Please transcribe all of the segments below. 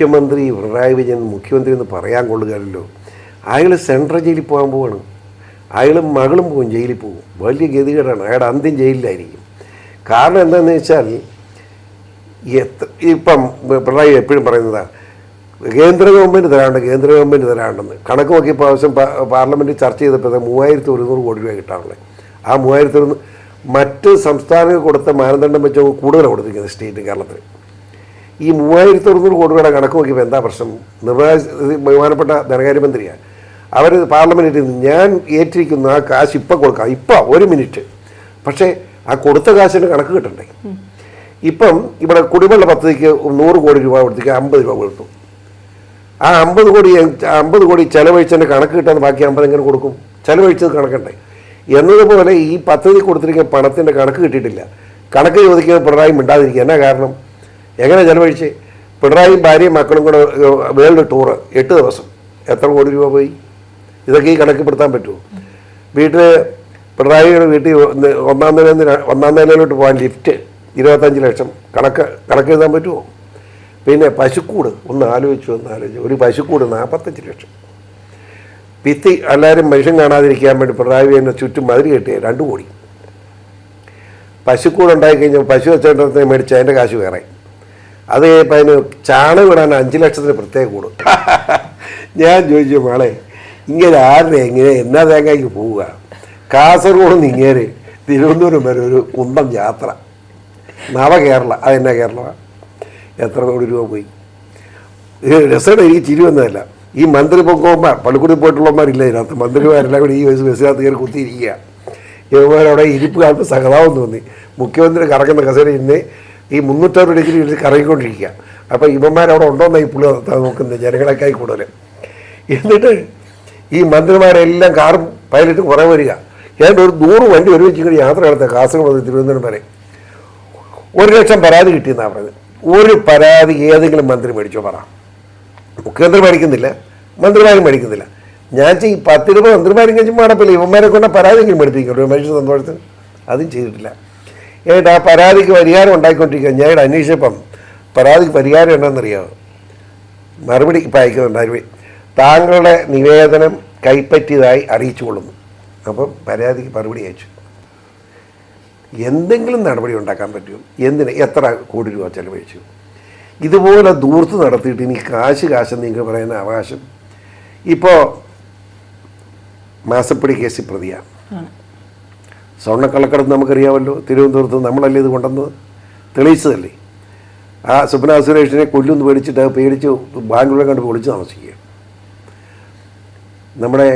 മുഖ്യമന്ത്രി പിണറായി വിജയൻ മുഖ്യമന്ത്രി എന്ന് പറയാൻ കൊള്ളുകയല്ലോ അയാൾ സെൻട്രൽ ജയിലിൽ പോകാൻ പോവാണ്. അയാളും മകളും പോകും ജയിലിൽ പോകും വലിയ ഗതികേടാണ്. അയാളുടെ അന്ത്യം ജയിലിലായിരിക്കും. കാരണം എന്താണെന്ന് വെച്ചാൽ എത്ര ഇപ്പം പിണറായി എപ്പോഴും പറയുന്നതാണ് കേന്ദ്ര ഗവൺമെന്റ് തരാണ്ട് കേന്ദ്ര ഗവൺമെന്റ് തരാണ്ടെന്ന് കണക്ക് നോക്കിയ പ്രാവശ്യം പാർലമെന്റിൽ ചർച്ച ചെയ്തപ്പോൾ മൂവായിരത്തി ഒരുന്നൂറ് കോടി രൂപ കിട്ടാറുള്ളത് ആ മൂവായിരത്തി ഒരു മറ്റ് സംസ്ഥാനങ്ങൾ കൊടുത്ത മാനദണ്ഡം വെച്ച് കൂടുതലാണ് കൊടുത്തിരിക്കുന്നത് സ്റ്റേറ്റ് കേരളത്തിൽ. ഈ മൂവായിരത്തി അറുന്നൂറ് കോടി രൂപയുടെ കണക്ക് നോക്കിയപ്പോൾ എന്താ പ്രശ്നം? നിർണായ ബഹുമാനപ്പെട്ട ധനകാര്യമന്ത്രിയാണ് അവർ പാർലമെന്റിൽ ഞാൻ ഏറ്റിരിക്കുന്ന ആ കാശ് ഇപ്പം കൊടുക്കാം. ഇപ്പം ഒരു മിനിറ്റ്. പക്ഷേ ആ കൊടുത്ത കാശിന് കണക്ക് കിട്ടണ്ടേ? ഇപ്പം ഇവിടെ കുടിവെള്ള പദ്ധതിക്ക് നൂറ് കോടി രൂപ കൊടുത്തേക്ക് അമ്പത് രൂപ കൊടുത്തു. ആ അമ്പത് കോടി അമ്പത് കോടി ചെലവഴിച്ചതിന്റെ കണക്ക് കിട്ടാൻ ബാക്കി അമ്പത് എങ്ങനെ കൊടുക്കും? ചെലവഴിച്ചത് കണക്കണ്ടേ? എന്നതുപോലെ ഈ പദ്ധതി കൊടുത്തിരിക്കുന്ന പണത്തിന്റെ കണക്ക് കിട്ടിയിട്ടില്ല. കണക്ക് ചോദിക്കുന്നത് പിണറായി മിണ്ടാതിരിക്കുക. എന്നാ കാരണം? എങ്ങനെ ചെലവഴിച്ച്? പിണറായിയും ഭാര്യയും മക്കളും കൂടെ വേൾഡ് ടൂറ് എട്ട് ദിവസം. എത്ര കോടി രൂപ പോയി? ഇതൊക്കെ ഈ കണക്കിൽപ്പെടുത്താൻ പറ്റുമോ? വീട്ടിൽ പിണറായിയുടെ വീട്ടിൽ ഒന്ന് നിലയിൽ ഒന്നാം നിലയിലോട്ട് പോകാൻ ലിഫ്റ്റ് ഇരുപത്തഞ്ച് ലക്ഷം. കണക്ക് കണക്ക് എഴുതാൻ പറ്റുമോ? പിന്നെ പശുക്കൂട് ഒന്ന് ആലോചിച്ചു ഒന്ന് ആലോചിച്ചു. ഒരു പശുക്കൂട് നാൽപ്പത്തഞ്ച് ലക്ഷം. ഭിത്തി എല്ലാവരും മനുഷ്യൻ കാണാതിരിക്കാൻ വേണ്ടി പിണറായി എന്നെ ചുറ്റും മതിരി കെട്ടിയ രണ്ട് കോടി. പശുക്കൂട് ഉണ്ടായി കഴിഞ്ഞാൽ പശു വെച്ചോണ്ടത്തെ മേടിച്ച് അതിന്റെ കാശ് വേറെ. അത് കഴിയപ്പോൾ അതിന് ചാണകം ഇടാൻ അഞ്ച് ലക്ഷത്തിന് പ്രത്യേക കൂടും. ഞാൻ ചോദിച്ചു മോളെ ഇങ്ങനെ ആരുടെ എങ്ങനെ എന്നാ തേങ്ങയ്ക്ക് പോവുക? കാസർഗോഡ് നിന്ന് ഇങ്ങേര് തിരുവനന്തപുരം വരെ ഒരു കുന്തം യാത്ര. നവകേരള അതെന്നാ കേരള? എത്ര കോടി രൂപ പോയി? രസമാണ് എനിക്ക് ചിരി വന്നതല്ല. ഈ മന്ത്രി പൊക്കോമാർ പള്ളിക്കൂടി പോയിട്ടുള്ളവന്മാരില്ല ഇതിനകത്ത്? മന്ത്രിമാരെല്ലാം കൂടി ഈ വയസ്സ് ബസ്സിനകത്ത് കയറി കുത്തിയിരിക്കുക ഇവന്മാരവിടെ ഇരിപ്പ് കാണുമ്പോൾ സഹതാപം തോന്നി. മുഖ്യമന്ത്രി കറക്കുന്ന കസേര ഇന്ന് ഈ മുന്നൂറ്റാറ് ഡിഗ്രി എടുത്ത് കറങ്ങിക്കൊണ്ടിരിക്കുക. അപ്പോൾ ഇവന്മാരവിടെ ഈ പുള്ളി നോക്കുന്നത്? ജനങ്ങളെക്കായി കൂടുതൽ എന്നിട്ട് ഈ മന്ത്രിമാരെല്ലാം കാറും പൈലറ്റും കുറേ വരിക. ഏതാണ്ട് ഒരു നൂറ് വണ്ടി ഒരുമിച്ച് ഇങ്ങനെ യാത്ര നടത്തുക കാസർഗോഡ് തിരുവനന്തപുരം വരെ. ഒരു ലക്ഷം പരാതി കിട്ടിയെന്നാണ് പറഞ്ഞത്. ഒരു പരാതി ഏതെങ്കിലും മന്ത്രി മേടിച്ചോ പറ. മുഖ്യമന്ത്രി മേടിക്കുന്നില്ല മന്ത്രിമാരും മേടിക്കുന്നില്ല. ഞാൻ ചെയ്യും പത്തിരുപത് രൂപ മന്ത്രിമാരും കഴിച്ചും മാടപ്പില്ല ഇവന്മാരെ കൊണ്ട് പരാതിയെങ്കിലും ഒരു മനുഷ്യ സന്തോഷത്തിന് അതും ചെയ്തിട്ടില്ല. ഏട്ടാ ആ പരാതിക്ക് പരിഹാരം ഉണ്ടാക്കിക്കൊണ്ടിരിക്കുക ഞാൻ അന്വേഷിച്ചപ്പം പരാതിക്ക് പരിഹാരം ഉണ്ടെന്നറിയാമോ മറുപടി ഇപ്പം അയക്കുന്നുണ്ട് താങ്കളുടെ നിവേദനം കൈപ്പറ്റിയതായി അറിയിച്ചു കൊള്ളുന്നു. അപ്പം പരാതിക്ക് മറുപടി അയച്ചു. എന്തെങ്കിലും നടപടി ഉണ്ടാക്കാൻ പറ്റും എന്തിന്? എത്ര കോടി രൂപ ചെലവഴിച്ചു? ഇതുപോലെ ദൂർത്ത് നടത്തിയിട്ട് ഇനി കാശ് കാശെന്ന് നിങ്ങൾക്ക് പറയുന്ന അവകാശം. ഇപ്പോൾ മാസപ്പടി കേസിൽ പ്രതിയാണ്. സ്വർണക്കള്ളക്കടത്ത് നമുക്കറിയാമല്ലോ. തിരുവനന്തപുരത്ത് നമ്മളല്ലേ ഇത് കൊണ്ടുവന്നത്? തെളിയിച്ചതല്ലേ? ആ സ്വപ്ന സുരേഷിനെ കൊല്ലുമെന്ന് പേടിച്ചിട്ട് പേടിച്ച് ബാംഗ്ലൂരെ കണ്ട് ഒളിച്ച് താമസിക്കുക നമ്മുടെ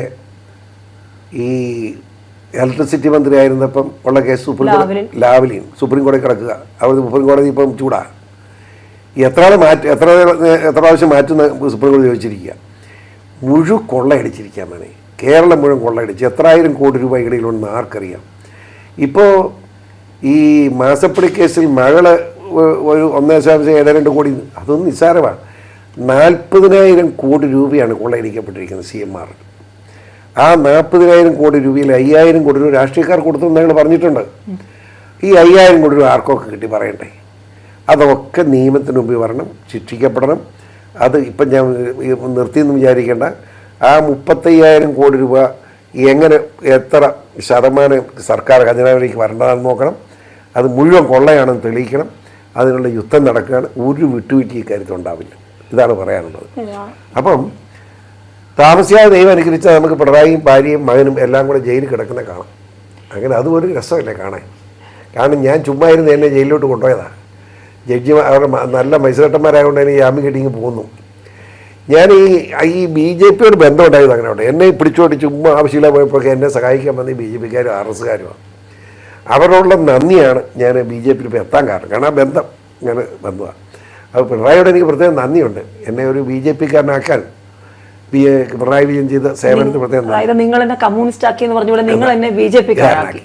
ഈ ഇലക്ട്രിസിറ്റി മന്ത്രി ആയിരുന്നപ്പം ഉള്ള കേസ് സുപ്രീം കോടതി ലാവ്ലിൻ. സുപ്രീം കോടതി കിടക്കുക. അവർ സുപ്രീം കോടതി ഇപ്പം ചൂടാ. എത്ര മാറ്റി എത്ര എത്ര പ്രാവശ്യം മാറ്റുന്ന സുപ്രീം കോടതി ചോദിച്ചിരിക്കുക. മുഴു കൊള്ളയടിച്ചിരിക്കാൻ വേണേ. കേരളം മുഴുവൻ കൊള്ളയടിച്ച് എത്രായിരം കോടി രൂപ ഇടയിലുണ്ടെന്ന് ആർക്കറിയാം? ഇപ്പോൾ ഈ മാസപ്പടി കേസിൽ മകൾ ഒരു ഒന്നേ ദശാംശം ഏഴ് രണ്ട് കോടി അതൊന്നും നിസ്സാരമാണ്. നാൽപ്പതിനായിരം കോടി രൂപയാണ് കൊള്ളയടിക്കപ്പെട്ടിരിക്കുന്നത് സി എം ആർ. ആ നാൽപ്പതിനായിരം കോടി രൂപയിൽ അയ്യായിരം കോടി രൂപ രാഷ്ട്രീയക്കാർ കൊടുത്തെന്ന് ഞങ്ങൾ പറഞ്ഞിട്ടുണ്ട്. ഈ അയ്യായിരം കോടി രൂപ ആർക്കൊക്കെ കിട്ടി പറയണ്ടേ? അതൊക്കെ നിയമത്തിന് മുമ്പിൽ വരണം ശിക്ഷിക്കപ്പെടണം. അത് ഇപ്പം ഞാൻ നിർത്തിയെന്ന് വിചാരിക്കേണ്ട. ആ മുപ്പത്തയ്യായിരം കോടി രൂപ എങ്ങനെ എത്ര ശതമാനം സർക്കാർ ഖജനാവിലേക്ക് വരേണ്ടതാണെന്ന് നോക്കണം. അത് മുഴുവൻ കൊള്ളയാണെന്ന് തെളിയിക്കണം. അതിനുള്ള യുദ്ധം നടക്കുകയാണ്. ഒരു വിട്ടുവീഴ്ച ഇക്കാര്യത്തിൽ ഉണ്ടാവില്ല. ഇതാണ് പറയാനുള്ളത്. അപ്പം താമസിയാതെ ദൈവം അനുഗ്രഹിച്ചാൽ നമുക്ക് പിണറായിയും ഭാര്യയും മകനും എല്ലാം കൂടെ ജയിലിൽ കിടക്കുന്ന കാണാം. അങ്ങനെ അതും ഒരു രസമല്ലേ കാണാൻ. കാരണം ഞാൻ ചുമ്മാ ഇരുന്ന് എന്നെ ജയിലിലോട്ട് കൊണ്ടുപോയതാണ് ജഡ്ജി അവരുടെ നല്ല മത്സരട്ടന്മാരായതുകൊണ്ട് തന്നെ ജാമ്യം കിട്ടിങ്ങ് പോകുന്നു. ഞാൻ ഈ ഈ ബി ജെ പിയോട് ബന്ധമുണ്ടായത് അങ്ങനെ ഉണ്ട് എന്നെ പിടിച്ചോടി ചുമ്മാ ആവശ്യമില്ല പോയപ്പോഴൊക്കെ എന്നെ സഹായിക്കാൻ വന്ന ബി ജെ പിക്കാരും ആർ എസ്സുകാരുമാണ് അവരോടുള്ള നന്ദിയാണ് ഞാൻ ബി ജെ പിയിൽ ഇപ്പോൾ എത്താൻ കാരണം. കാരണം ആ ബന്ധം ഞാൻ ബന്ധമാണ് അപ്പോൾ പിണറായിയോട് എനിക്ക് പ്രത്യേകം നന്ദിയുണ്ട്. എന്നെ ഒരു ബി ജെ പിക്കാരനാക്കാൻ പി പിണറായി വിജയൻ ചെയ്ത സേവനത്തിന് പ്രത്യേകം നിങ്ങൾ എന്നെ കമ്മ്യൂണിസ്റ്റ് ആക്കി എന്ന് പറഞ്ഞുകൊണ്ട് നിങ്ങൾ എന്നെ ബി ജെ പി കാരനാക്കി